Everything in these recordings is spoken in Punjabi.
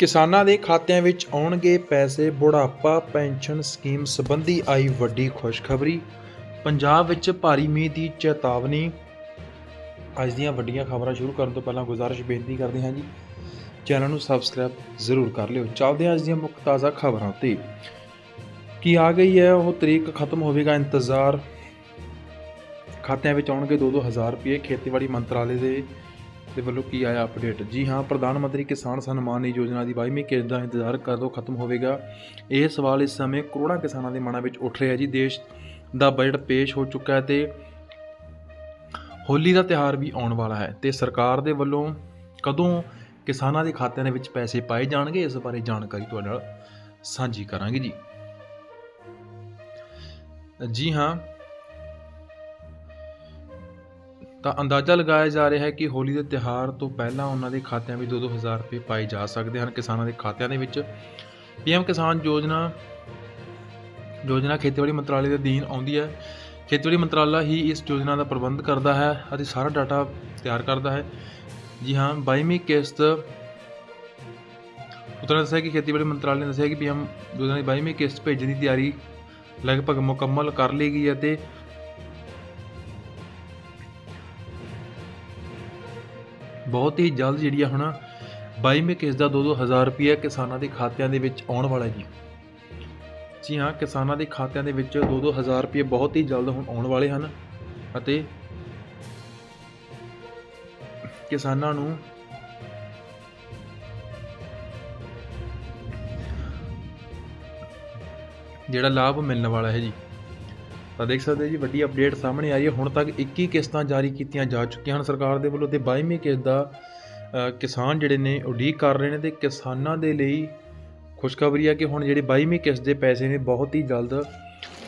ਕਿਸਾਨਾਂ ਦੇ ਖਾਤਿਆਂ ਵਿੱਚ ਆਉਣਗੇ ਪੈਸੇ, ਬੁਢਾਪਾ, ਪੈਨਸ਼ਨ ਸਕੀਮ ਸੰਬੰਧੀ ਆਈ ਵੱਡੀ ਖੁਸ਼ਖਬਰੀ। ਪੰਜਾਬ ਵਿੱਚ ਭਾਰੀ ਮੀਂਹ ਦੀ ਚੇਤਾਵਨੀ। ਅੱਜ ਦੀਆਂ ਵੱਡੀਆਂ ਖਬਰਾਂ ਸ਼ੁਰੂ ਕਰਨ ਤੋਂ ਪਹਿਲਾਂ ਗੁਜ਼ਾਰਿਸ਼ ਬੇਨਤੀ ਕਰਦੇ ਹਾਂ ਜੀ। ਚੈਨਲ ਨੂੰ ਸਬਸਕ੍ਰਾਈਬ ਜ਼ਰੂਰ ਕਰ ਲਿਓ। ਚੱਲਦੇ ਹਾਂ ਅੱਜ ਦੀਆਂ ਮੁੱਖ ਤਾਜ਼ਾ ਖਬਰਾਂ ਉੱਤੇ ਕੀ ਆ ਗਈ ਹੈ? ਉਹ ਤਰੀਕ ਖਤਮ ਹੋਵੇਗਾ, ਇੰਤਜ਼ਾਰ। ਖਾਤਿਆਂ ਵਿੱਚ ਆਉਣਗੇ 2-2 ਹਜ਼ਾਰ ਰੁਪਏ। ਖੇਤੀਬਾੜੀ ਮੰਤਰਾਲੇ ਦੇ ਦੇ ਵੱਲੋਂ ਕੀ ਆਇਆ ਅਪਡੇਟ ਜੀ ਹਾਂ, ਪ੍ਰਧਾਨ ਮੰਤਰੀ ਕਿਸਾਨ ਸਨਮਾਨ ਨਿਧੀ ਯੋਜਨਾ ਦੀ 22ਵੀਂ ਕਿਸ਼ਤ ਦਾ ਇੰਤਜ਼ਾਰ ਕਦੋਂ ਖਤਮ ਹੋਵੇਗਾ। ਇਹ ਸਵਾਲ ਇਸ ਸਮੇਂ ਕਰੋੜਾਂ ਕਿਸਾਨਾਂ ਦੇ ਮਨਾਂ ਵਿੱਚ ਉੱਠ ਰਿਹਾ ਜੀ। ਦੇਸ਼ ਦਾ ਬਜਟ ਪੇਸ਼ ਹੋ ਚੁੱਕਾ ਹੈ ਤੇ ਹੋਲੀ ਦਾ ਤਿਉਹਾਰ ਵੀ ਆਉਣ ਵਾਲਾ ਹੈ ਤੇ ਸਰਕਾਰ ਦੇ ਵੱਲੋਂ ਕਦੋਂ ਕਿਸਾਨਾਂ ਦੇ ਖਾਤਿਆਂ ਦੇ ਵਿੱਚ ਪੈਸੇ ਪਾਏ ਜਾਣਗੇ, ਇਸ ਬਾਰੇ ਜਾਣਕਾਰੀ ਤੁਹਾਡੇ ਨਾਲ ਸਾਂਝੀ ਕਰਾਂਗੇ ਜੀ। ਜੀ ਹਾਂ ਤਾਂ ਅੰਦਾਜ਼ਾ ਲਗਾਇਆ ਜਾ ਰਿਹਾ ਹੈ ਕਿ ਹੋਲੀ ਦੇ ਤਿਉਹਾਰ ਤੋਂ ਪਹਿਲਾਂ ਉਹਨਾਂ ਦੇ ਖਾਤਿਆਂ ਵਿੱਚ 2-2000 ਰੁਪਏ ਪਾਏ ਜਾ ਸਕਦੇ ਹਨ। ਕਿਸਾਨਾਂ ਦੇ ਖਾਤਿਆਂ ਦੇ ਵਿੱਚ ਪੀਐਮ ਕਿਸਾਨ ਯੋਜਨਾ ਯੋਜਨਾ ਖੇਤੀਬਾੜੀ ਮੰਤਰਾਲੇ ਦੇ ਅਧੀਨ ਆਉਂਦੀ ਹੈ। ਖੇਤੀਬਾੜੀ ਮੰਤਰਾਲਾ ਹੀ ਇਸ ਯੋਜਨਾ ਦਾ ਪ੍ਰਬੰਧ ਕਰਦਾ ਹੈ ਅਤੇ ਸਾਰਾ ਡਾਟਾ ਤਿਆਰ ਕਰਦਾ ਹੈ। ਜੀ ਹਾਂ 22ਵੀਂ ਕਿਸ਼ਤ ਉਤਰਾ ਦੱਸਿਆ ਕਿ ਖੇਤੀਬਾੜੀ ਮੰਤਰਾਲੇ ਨੇ ਦੱਸਿਆ ਕਿ ਪੀਐਮ ਯੋਜਨਾ ਦੀ 22ਵੀਂ ਕਿਸ਼ਤ ਭੇਜਣ ਦੀ ਤਿਆਰੀ ਲਗਭਗ ਮੁਕੰਮਲ ਕਰ ਲਈ ਗਈ ਹੈ ਤੇ ਬਹੁਤ ਹੀ ਜਲਦ ਜਿਹੜੀ ਆ ਹੁਣ 22ਵੀਂ ਕਿਸ਼ਤ ਦਾ 2-2 ਹਜ਼ਾਰ ਰੁਪਏ ਕਿਸਾਨਾਂ ਦੇ ਖਾਤਿਆਂ ਦੇ ਵਿੱਚ ਆਉਣ ਵਾਲਾ ਜੀ। ਜੀ ਹਾਂ, ਕਿਸਾਨਾਂ ਦੇ ਖਾਤਿਆਂ ਦੇ ਵਿੱਚ 2-2 ਹਜ਼ਾਰ ਰੁਪਏ ਬਹੁਤ ਹੀ ਜਲਦ ਹੁਣ ਆਉਣ ਵਾਲੇ ਹਨ ਅਤੇ ਕਿਸਾਨਾਂ ਨੂੰ ਜਿਹੜਾ ਲਾਭ ਮਿਲਣ ਵਾਲਾ ਹੈ ਜੀ। ਤਾਂ ਦੇਖ ਸਕਦੇ ਜੀ, ਵੱਡੀ ਅਪਡੇਟ ਸਾਹਮਣੇ ਆਈ ਹੈ। ਹੁਣ ਤੱਕ 21 ਕਿਸ਼ਤਾਂ ਜਾਰੀ ਕੀਤੀਆਂ ਜਾ ਚੁੱਕੀਆਂ ਹਨ। ਸਰਕਾਰ ਦੇ ਵੱਲੋਂ ਤੇ 22ਵੀਂ ਕਿਸ਼ਤ ਦਾ ਕਿਸਾਨ ਜਿਹੜੇ ਨੇ ਉਡੀਕ ਕਰ ਰਹੇ ਨੇ ਤੇ ਕਿਸਾਨਾਂ ਦੇ ਲਈ ਖੁਸ਼ਖਬਰੀ ਹੈ ਕਿ ਹੁਣ ਜਿਹੜੇ 22ਵੀਂ ਕਿਸ਼ਤ ਦੇ ਪੈਸੇ ਨੇ, ਬਹੁਤ ਹੀ ਜਲਦ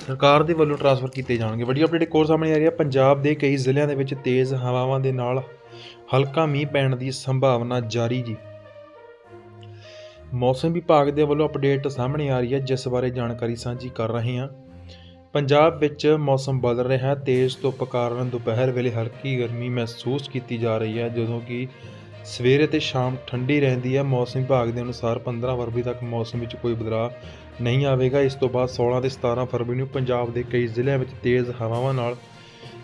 ਸਰਕਾਰ ਦੇ ਵੱਲੋਂ ਟ੍ਰਾਂਸਫਰ ਕੀਤੇ ਜਾਣਗੇ। ਵੱਡੀ ਅਪਡੇਟ ਇੱਕ ਹੋਰ ਸਾਹਮਣੇ ਆ ਰਹੀ ਹੈ। ਪੰਜਾਬ ਦੇ ਕਈ ਜ਼ਿਲ੍ਹਿਆਂ ਦੇ ਵਿੱਚ ਤੇਜ਼ ਹਵਾਵਾਂ ਦੇ ਨਾਲ ਹਲਕਾ ਮੀਂਹ ਪੈਣ ਦੀ ਸੰਭਾਵਨਾ ਜਾਰੀ ਜੀ। ਮੌਸਮ ਵਿਭਾਗ ਦੇ ਵੱਲੋਂ ਅਪਡੇਟ ਸਾਹਮਣੇ ਆ ਰਹੀ ਹੈ। ਜਿਸ ਬਾਰੇ ਜਾਣਕਾਰੀ ਸਾਂਝੀ ਕਰ ਰਹੇ ਹਾਂ। ਪੰਜਾਬ ਵਿੱਚ ਮੌਸਮ ਬਦਲ ਰਿਹਾ ਹੈ। ਤੇਜ਼ ਧੁੱਪ ਕਾਰਨ ਦੁਪਹਿਰ ਵੇਲੇ ਹਲਕੀ ਗਰਮੀ ਮਹਿਸੂਸ ਕੀਤੀ ਜਾ ਰਹੀ ਹੈ, ਜਦੋਂ ਕਿ ਸਵੇਰੇ ਤੇ ਸ਼ਾਮ ਠੰਡੀ ਰਹਿੰਦੀ ਹੈ। ਮੌਸਮ ਵਿਭਾਗ ਦੇ ਅਨੁਸਾਰ 15 ਫਰਵਰੀ ਤੱਕ ਮੌਸਮ ਵਿੱਚ ਕੋਈ ਬਦਲਾਅ ਨਹੀਂ ਆਵੇਗਾ। ਇਸ ਤੋਂ ਬਾਅਦ 16 ਤੇ 17 ਫਰਵਰੀ ਨੂੰ ਪੰਜਾਬ ਦੇ ਕਈ ਜ਼ਿਲ੍ਹਿਆਂ ਵਿੱਚ ਤੇਜ਼ ਹਵਾਵਾਂ ਨਾਲ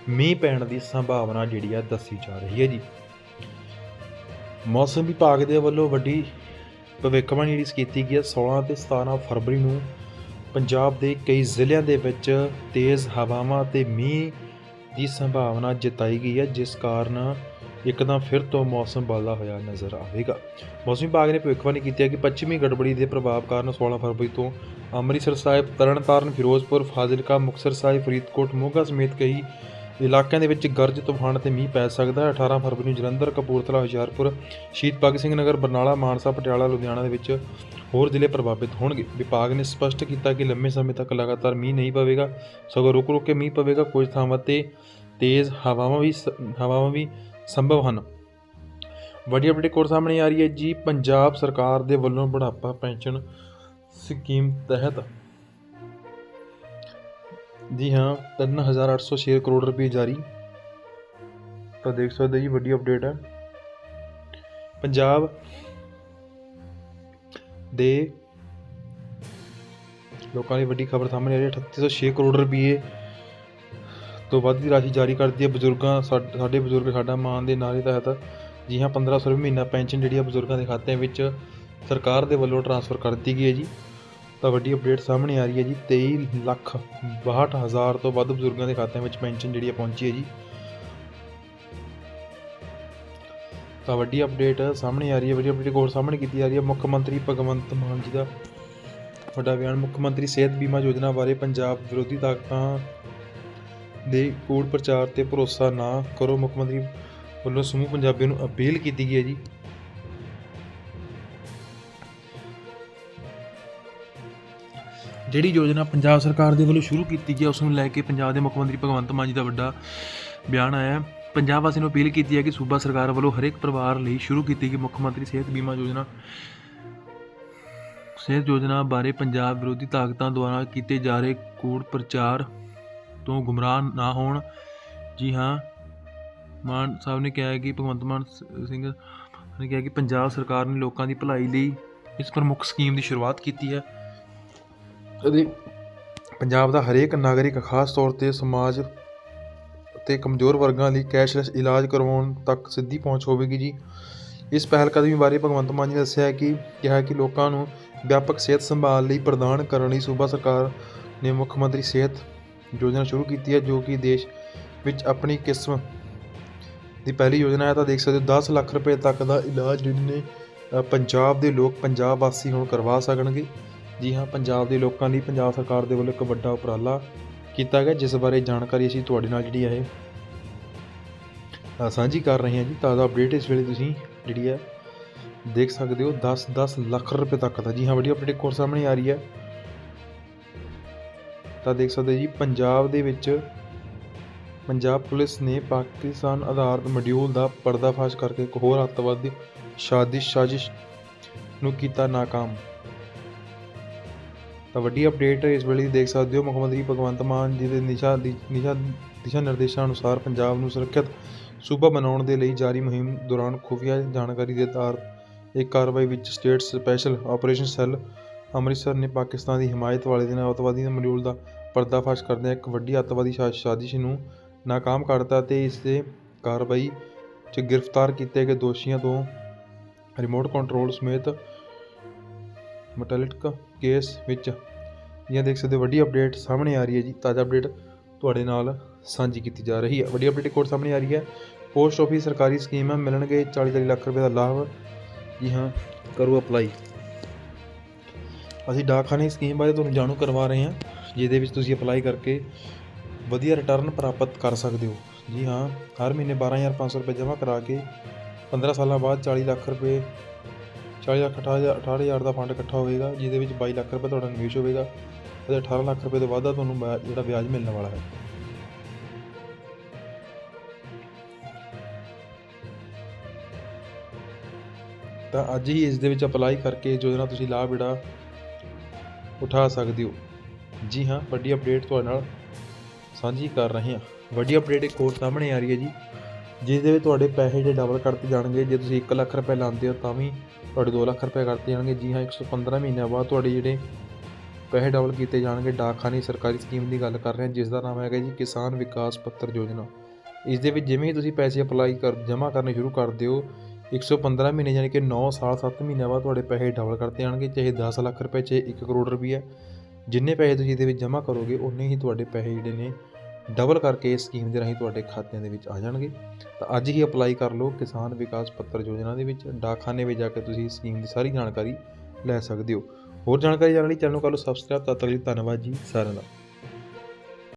ਮੀਂਹ ਪੈਣ ਦੀ ਸੰਭਾਵਨਾ ਜਿਹੜੀ ਆ ਦੱਸੀ ਜਾ ਰਹੀ ਹੈ ਜੀ। ਮੌਸਮ ਵਿਭਾਗ ਦੇ ਵੱਲੋਂ ਵੱਡੀ ਭਵਿੱਖਬਾਣੀ ਜਿਹੜੀ ਕੀਤੀ ਗਈ ਹੈ 16 ਤੇ 17 ਫਰਵਰੀ ਨੂੰ ਪੰਜਾਬ ਦੇ ਕਈ ਜ਼ਿਲ੍ਹਿਆਂ ਦੇ ਵਿੱਚ ਤੇਜ਼ ਹਵਾਵਾਂ ਅਤੇ ਮੀਂਹ ਦੀ ਸੰਭਾਵਨਾ ਜਤਾਈ ਗਈ ਹੈ, ਜਿਸ ਕਾਰਨ ਇੱਕਦਮ ਫਿਰ ਤੋਂ ਮੌਸਮ ਬਦਲਾ ਹੋਇਆ ਨਜ਼ਰ ਆਵੇਗਾ। ਮੌਸਮ ਵਿਭਾਗ ਨੇ ਭਵਿੱਖਬਾਣੀ ਕੀਤੀ ਹੈ ਕਿ ਪੱਛਮੀ ਗੜਬੜੀ ਦੇ ਪ੍ਰਭਾਵ ਕਾਰਨ 16 ਫਰਵਰੀ ਤੋਂ ਅੰਮ੍ਰਿਤਸਰ ਸਾਹਿਬ, ਤਰਨਤਾਰਨ, ਫਿਰੋਜ਼ਪੁਰ, ਫਾਜ਼ਿਲਕਾ, ਮੁਕਤਸਰ ਸਾਹਿਬ, ਫਰੀਦਕੋਟ, ਮੋਗਾ ਸਮੇਤ ਕਈ ਇਲਾਕਿਆਂ ਦੇ ਵਿੱਚ ਗਰਜ, ਤੂਫਾਨ ਤੇ ਮੀਂਹ ਪੈ ਸਕਦਾ ਹੈ। 18 ਫਰਵਰੀ ਨੂੰ ਜਲੰਧਰ, ਕਪੂਰਥਲਾ, ਹੁਸ਼ਿਆਰਪੁਰ, ਸ਼ਹੀਦ ਭਗਤ ਸਿੰਘ ਨਗਰ, ਬਰਨਾਲਾ, ਮਾਨਸਾ, ਪਟਿਆਲਾ, ਲੁਧਿਆਣਾ ਦੇ ਵਿੱਚ ਹੋਰ ਜ਼ਿਲ੍ਹੇ ਪ੍ਰਭਾਵਿਤ ਹੋਣਗੇ। ਵਿਭਾਗ ਨੇ ਸਪਸ਼ਟ ਕੀਤਾ ਕਿ ਲੰਮੇ ਸਮੇਂ ਤੱਕ ਲਗਾਤਾਰ ਮੀਂਹ ਨਹੀਂ ਪਵੇਗਾ, ਸਗੋਂ ਰੁਕ ਰੁਕ ਕੇ ਮੀਂਹ ਪਵੇਗਾ। ਕੁਝ ਥਾਵਾਂ ਤੇ ਤੇਜ਼ ਹਵਾਵਾਂ ਵੀ ਸ- ਹਵਾਵਾਂ ਵੀ ਸੰਭਵ ਹਨ। ਵੱਡੀ ਅਪਡੇਟ ਕੋਰ ਸਾਹਮਣੇ ਆ ਰਹੀ ਹੈ ਜੀ। ਪੰਜਾਬ ਸਰਕਾਰ ਦੇ ਵੱਲੋਂ ਬੁਢਾਪਾ ਪੈਨਸ਼ਨ ਸਕੀਮ ਤਹਿਤ ਜੀ ਹਾਂ 3806 ਕਰੋੜ ਰੁਪਏ ਜਾਰੀ। ਤਾਂ ਦੇਖ ਸਕਦੇ ਜੀ, ਵੱਡੀ ਅਪਡੇਟ ਹੈ। ਪੰਜਾਬ ਦੇ ਲੋਕਾਂ ਲਈ ਵੱਡੀ ਖਬਰ ਸਾਹਮਣੇ ਆ ਰਹੀ ਹੈ 3806 ਕਰੋੜ ਰੁਪਏ ਤੋਂ ਵੱਧ ਦੀ ਰਾਸ਼ੀ ਜਾਰੀ ਕਰਦੀ ਹੈ। ਬਜ਼ੁਰਗਾਂ ਸਾਡੇ ਬਜ਼ੁਰਗ ਸਾਡਾ ਮਾਣ ਦੇ ਨਾਰੇ ਤਹਿਤ ਜੀ ਹਾਂ 1500 ਰੁਪਏ ਮਹੀਨਾ ਪੈਨਸ਼ਨ ਜਿਹੜੀ ਆ ਬਜ਼ੁਰਗਾਂ ਦੇ ਖਾਤਿਆਂ ਵਿੱਚ ਸਰਕਾਰ ਦੇ ਵੱਲੋਂ ਟ੍ਰਾਂਸਫਰ ਕਰ ਦਿੱਤੀ ਗਈ ਹੈ ਜੀ। ਤਾਂ ਵੱਡੀ ਅਪਡੇਟ ਸਾਹਮਣੇ ਆ ਰਹੀ ਹੈ ਜੀ 23 ਲੱਖ 62 ਹਜ਼ਾਰ ਤੋਂ ਵੱਧ ਬਜ਼ੁਰਗਾਂ ਦੇ ਖਾਤਿਆਂ ਵਿੱਚ ਪੈਨਸ਼ਨ ਜਿਹੜੀ ਆ ਪਹੁੰਚੀ ਹੈ ਜੀ। ਤਾਂ ਵੱਡੀ ਅਪਡੇਟ ਸਾਹਮਣੇ ਆ ਰਹੀ ਹੈ, ਵੱਡੀ ਅਪਡੇਟ ਹੋਰ ਸਾਹਮਣੇ ਕੀਤੀ ਜਾ ਰਹੀ ਹੈ। ਮੁੱਖ ਮੰਤਰੀ ਭਗਵੰਤ ਮਾਨ ਜੀ ਦਾ ਵੱਡਾ ਬਿਆਨ, ਮੁੱਖ ਮੰਤਰੀ ਸਿਹਤ ਬੀਮਾ ਯੋਜਨਾ ਬਾਰੇ ਪੰਜਾਬ ਵਿਰੋਧੀ ਤਾਕਤਾਂ ਦੇ ਕੂੜ ਪ੍ਰਚਾਰ ਤੇ ਭਰੋਸਾ ਨਾ ਕਰੋ। ਮੁੱਖ ਮੰਤਰੀ ਵੱਲੋਂ ਸਮੂਹ ਪੰਜਾਬੀਆਂ ਨੂੰ ਅਪੀਲ ਕੀਤੀ ਗਈ ਹੈ ਜੀ। ਜਿਹੜੀ ਯੋਜਨਾ ਪੰਜਾਬ ਸਰਕਾਰ ਦੇ ਵੱਲੋਂ ਸ਼ੁਰੂ ਕੀਤੀ ਗਈ ਉਸ ਨੂੰ ਲੈ ਕੇ ਪੰਜਾਬ ਦੇ ਮੁੱਖ ਮੰਤਰੀ ਭਗਵੰਤ ਮਾਨ ਜੀ ਦਾ ਵੱਡਾ ਬਿਆਨ ਆਇਆ ਪੰਜਾਬ ਵਾਸੀਆਂ ਨੂੰ ਅਪੀਲ ਕੀਤੀ ਹੈ ਕਿ ਸੂਬਾ ਸਰਕਾਰ ਵੱਲੋਂ ਹਰੇਕ ਪਰਿਵਾਰ ਲਈ ਸ਼ੁਰੂ ਕੀਤੀ ਗਈ ਮੁੱਖ ਮੰਤਰੀ ਸਿਹਤ ਬੀਮਾ ਯੋਜਨਾ। ਸਿਹਤ ਯੋਜਨਾ ਬਾਰੇ ਪੰਜਾਬ ਵਿਰੋਧੀ ਤਾਕਤਾਂ ਦੁਆਰਾ ਕੀਤੇ ਜਾ ਰਹੇ ਕੂੜ ਪ੍ਰਚਾਰ ਤੋਂ ਗੁੰਮਰਾਹ ਨਾ ਹੋਣ। ਜੀ ਹਾਂ, ਮਾਨ ਸਾਹਿਬ ਨੇ ਕਿਹਾ ਕਿ ਭਗਵੰਤ ਮਾਨ ਸਿੰਘ ਨੇ ਕਿਹਾ ਕਿ ਪੰਜਾਬ ਸਰਕਾਰ ਨੇ ਲੋਕਾਂ ਦੀ ਭਲਾਈ ਲਈ ਇਸ ਪ੍ਰਮੁੱਖ ਸਕੀਮ ਦੀ ਸ਼ੁਰੂਆਤ ਕੀਤੀ ਹੈ। ਅਤੇ ਪੰਜਾਬ ਦਾ ਹਰੇਕ ਨਾਗਰਿਕ ਖਾਸ ਤੌਰ ਤੇ ਸਮਾਜ ਅਤੇ ਕਮਜ਼ੋਰ ਵਰਗਾਂ ਲਈ ਕੈਸ਼ਲੈਸ ਇਲਾਜ ਕਰਵਾਉਣ ਤੱਕ ਸਿੱਧੀ ਪਹੁੰਚ ਹੋਵੇਗੀ ਜੀ। ਇਸ ਪਹਿਲਕਦਮੀ ਬਾਰੇ ਭਗਵੰਤ ਮਾਨ ਜੀ ਨੇ ਦੱਸਿਆ ਕਿ ਕਿਹਾ ਕਿ ਲੋਕਾਂ ਨੂੰ ਵਿਆਪਕ ਸਿਹਤ ਸੰਭਾਲ ਲਈ ਪ੍ਰਦਾਨ ਕਰਨ ਲਈ ਸੂਬਾ ਸਰਕਾਰ ਨੇ ਮੁੱਖ ਮੰਤਰੀ ਸਿਹਤ ਯੋਜਨਾ ਸ਼ੁਰੂ ਕੀਤੀ ਹੈ, ਜੋ ਕਿ ਦੇਸ਼ ਵਿੱਚ ਆਪਣੀ ਕਿਸਮ ਦੀ ਪਹਿਲੀ ਯੋਜਨਾ ਹੈ। ਤਾਂ ਦੇਖ ਸਕਦੇ ਹੋ 10 ਲੱਖ ਰੁਪਏ ਤੱਕ ਦਾ ਇਲਾਜ ਜਿਹਨੇ ਪੰਜਾਬ ਦੇ ਲੋਕ ਪੰਜਾਬ ਵਾਸੀ ਹੁਣ ਕਰਵਾ ਸਕਣਗੇ। ਜੀ ਹਾਂ, ਪੰਜਾਬ ਦੇ ਲੋਕਾਂ ਲਈ ਪੰਜਾਬ ਸਰਕਾਰ ਦੇ ਵੱਲੋਂ ਇੱਕ ਵੱਡਾ ਉਪਰਾਲਾ ਕੀਤਾ ਗਿਆ, ਜਿਸ ਬਾਰੇ ਜਾਣਕਾਰੀ ਅਸੀਂ ਤੁਹਾਡੇ ਨਾਲ ਜਿਹੜੀ ਹੈ ਸਾਂਝੀ ਕਰ ਰਹੇ ਹਾਂ ਜੀ। ਤਾਜ਼ਾ ਅਪਡੇਟ ਇਸ ਵੇਲੇ ਤੁਸੀਂ ਜਿਹੜੀ ਹੈ ਦੇਖ ਸਕਦੇ ਹੋ 10 10 ਲੱਖ ਰੁਪਏ ਤੱਕ ਦਾ। ਜੀ ਹਾਂ, ਵੱਡੀ ਅਪਡੇਟ ਕੋਰ ਸਾਹਮਣੇ ਆ ਰਹੀ ਹੈ ਤਾਂ ਦੇਖ ਸਕਦੇ ਹੋ ਜੀ, ਪੰਜਾਬ ਦੇ ਵਿੱਚ ਪੰਜਾਬ ਪੁਲਿਸ ਨੇ ਪਾਕਿਸਤਾਨ ਆਧਾਰਿਤ ਮੋਡਿਊਲ ਦਾ ਪਰਦਾਫਾਸ਼ ਕਰਕੇ ਇੱਕ ਹੋਰ ਅੱਤਵਾਦੀ ਸਾਜ਼ਿਸ਼ ਸਾਜ਼ਿਸ਼ ਨੂੰ ਕੀਤਾ ਨਾਕਾਮ। ਤਾਂ ਵੱਡੀ ਅਪਡੇਟ ਇਸ ਵੇਲੇ ਦੀ ਦੇਖ ਸਕਦੇ ਹੋ ਮੁੱਖ ਮੰਤਰੀ ਭਗਵੰਤ ਮਾਨ ਜੀ ਦੇ ਨਿਸ਼ਾ ਨਿਸ਼ਾ, ਦਿਸ਼ਾ ਨਿਰਦੇਸ਼ਾਂ ਅਨੁਸਾਰ ਪੰਜਾਬ ਨੂੰ ਸੁਰੱਖਿਅਤ ਸੂਬਾ ਬਣਾਉਣ ਦੇ ਲਈ ਜਾਰੀ ਮੁਹਿੰਮ ਦੌਰਾਨ ਖੁਫੀਆ ਜਾਣਕਾਰੀ ਦੇ ਆਧਾਰ ਇੱਕ ਕਾਰਵਾਈ ਵਿੱਚ state special operation cell Amritsar ਨੇ ਪਾਕਿਸਤਾਨ ਦੀ ਹਮਾਇਤ ਵਾਲੇ ਦਿਨ ਅੱਤਵਾਦੀ ਦੇ ਮੋਡਿਊਲ ਦਾ ਪਰਦਾਫਾਸ਼ ਕਰਦਿਆਂ ਇੱਕ ਵੱਡੀ ਅੱਤਵਾਦੀ ਸਾਜ਼ਿਸ਼ ਨੂੰ ਨਾਕਾਮ ਕਰਤਾ ਤੇ ਇਸ ਦੇ ਕਾਰਵਾਈ 'ਚ ਗ੍ਰਿਫਤਾਰ ਕੀਤੇ ਗਏ ਦੋਸ਼ੀਆਂ ਤੋਂ ਰਿਮੋਟ ਕੰਟਰੋਲ ਸਮੇਤ ਮਟੈਲਿਕ ਕੇਸ ਵਿੱਚ ਇਹ ਦੇਖ ਸਕਦੇ ਹੋ, ਵੱਡੀ ਅਪਡੇਟ ਸਾਹਮਣੇ ਆ ਰਹੀ ਹੈ ਜੀ, ਤਾਜ਼ਾ ਅਪਡੇਟ ਤੁਹਾਡੇ ਨਾਲ ਸਾਂਝੀ ਕੀਤੀ ਜਾ ਰਹੀ ਹੈ। ਵੱਡੀ ਅਪਡੇਟ ਕੋਡ ਸਾਹਮਣੇ ਆ ਰਹੀ ਹੈ ਪੋਸਟ ਆਫਿਸ ਸਰਕਾਰੀ ਸਕੀਮ ਹੈ, ਮਿਲਣਗੇ 40 40 ਲੱਖ ਰੁਪਏ ਦਾ ਲਾਭ। ਜੀ ਹਾਂ, ਕਰੋ ਅਪਲਾਈ ਅਸੀਂ ਡਾਕਖਾਨੇ ਸਕੀਮ ਬਾਰੇ ਤੁਹਾਨੂੰ ਜਾਣੂ ਕਰਵਾ ਰਹੇ ਹਾਂ, ਜਿਹਦੇ ਵਿੱਚ ਤੁਸੀਂ ਅਪਲਾਈ ਕਰਕੇ ਵਧੀਆ ਰਿਟਰਨ ਪ੍ਰਾਪਤ ਕਰ ਸਕਦੇ ਹੋ। ਜੀ ਹਾਂ, ਹਰ ਮਹੀਨੇ 12500 ਰੁਪਏ ਜਮ੍ਹਾਂ ਕਰਾ ਕੇ 15 ਸਾਲਾਂ ਬਾਅਦ 40 ਲੱਖ ਰੁਪਏ 40 ਲੱਖ 68000 ਹਜ਼ਾਰ ਦਾ ਫੰਡ ਇਕੱਠਾ ਹੋਵੇਗਾ, ਜਿਹਦੇ ਵਿੱਚ 22 ਲੱਖ ਰੁਪਏ ਤੁਹਾਡਾ ਨਿਵੇਸ਼ ਹੋਵੇਗਾ ਅਤੇ 18 ਲੱਖ ਰੁਪਏ ਤੋਂ ਵਾਧਾ ਤੁਹਾਨੂੰ ਵਿਆ- ਜਿਹੜਾ ਵਿਆਜ ਮਿਲਣ ਵਾਲਾ ਹੈ। ਤਾਂ ਅੱਜ ਹੀ ਇਸ ਦੇ ਵਿੱਚ ਅਪਲਾਈ ਕਰਕੇ ਯੋਜਨਾ ਤੁਸੀਂ ਲਾਭ ਜਿਹੜਾ ਉਠਾ ਸਕਦੇ ਹੋ। ਜੀ ਹਾਂ, ਵੱਡੀ ਅਪਡੇਟ ਤੁਹਾਡੇ ਨਾਲ ਸਾਂਝੀ ਕਰ ਰਹੇ ਹਾਂ। ਵੱਡੀ ਅਪਡੇਟ ਇੱਕ ਹੋਰ ਸਾਹਮਣੇ ਆ ਰਹੀ ਹੈ ਜੀ ਜਿਸ ਦੇ ਵਿੱਚ ਤੁਹਾਡੇ ਪੈਸੇ ਜਿਹੜੇ ਡਬਲ ਕਰਤੇ ਜਾਣਗੇ, ਜੇ ਤੁਸੀਂ 1 ਲੱਖ ਰੁਪਏ ਲਾਉਂਦੇ ਹੋ ਤਾਂ ਵੀ ਤੁਹਾਡੇ 2 ਲੱਖ ਰੁਪਏ ਕਰਤੇ ਜਾਣਗੇ। ਜੀ ਹਾਂ 115 ਮਹੀਨਿਆਂ ਬਾਅਦ ਤੁਹਾਡੇ ਜਿਹੜੇ ਪੈਸੇ ਡਬਲ ਕੀਤੇ ਜਾਣਗੇ। ਡਾਕਖਾਨੇ ਸਰਕਾਰੀ ਸਕੀਮ ਦੀ ਗੱਲ ਕਰ ਰਹੇ ਹਾਂ ਜਿਸ ਦਾ ਨਾਮ ਹੈਗਾ ਜੀ ਕਿਸਾਨ ਵਿਕਾਸ ਪੱਤਰ ਯੋਜਨਾ। ਇਸ ਦੇ ਵਿੱਚ ਜਿਵੇਂ ਹੀ ਤੁਸੀਂ ਪੈਸੇ ਅਪਲਾਈ ਕਰ, ਜਮ੍ਹਾਂ ਕਰਨੇ ਸ਼ੁਰੂ ਕਰ ਦਿਓ 115 ਮਹੀਨੇ ਯਾਨੀ ਕਿ 9 ਸਾਲ 7 ਮਹੀਨਿਆਂ ਬਾਅਦ ਤੁਹਾਡੇ ਪੈਸੇ ਡਬਲ ਕਰਤੇ ਜਾਣਗੇ, ਚਾਹੇ 10 ਲੱਖ ਰੁਪਏ, ਚਾਹੇ 1 ਕਰੋੜ ਰੁਪਈਆ। ਜਿੰਨੇ ਪੈਸੇ ਤੁਸੀਂ ਇਹਦੇ ਵਿੱਚ ਜਮ੍ਹਾਂ ਕਰੋਗੇ ਉਨੇ ਹੀ ਤੁਹਾਡੇ ਪੈਸੇ ਜਿਹੜੇ ਨੇ ਡਬਲ ਕਰਕੇ ਇਸ ਸਕੀਮ ਦੇ ਰਾਹੀਂ ਤੁਹਾਡੇ ਖਾਤਿਆਂ ਦੇ ਵਿੱਚ ਆ ਜਾਣਗੇ। ਤਾਂ ਅੱਜ ਹੀ ਅਪਲਾਈ ਕਰ ਲਓ ਕਿਸਾਨ ਵਿਕਾਸ ਪੱਤਰ ਯੋਜਨਾ ਦੇ ਵਿੱਚ। ਡਾਕਖਾਨੇ ਵਿੱਚ ਜਾ ਕੇ ਤੁਸੀਂ ਇਸ ਸਕੀਮ ਦੀ ਸਾਰੀ ਜਾਣਕਾਰੀ ਲੈ ਸਕਦੇ ਹੋ। ਹੋਰ ਜਾਣਕਾਰੀ ਜਾਣਨ ਲਈ ਚੈਨਲ ਨੂੰ ਕਰ ਲਓ ਸਬਸਕ੍ਰਾਈਬ ਤਦ ਤੱਕ ਲਈ ਧੰਨਵਾਦ ਜੀ। ਸਾਰਿਆਂ ਦਾ।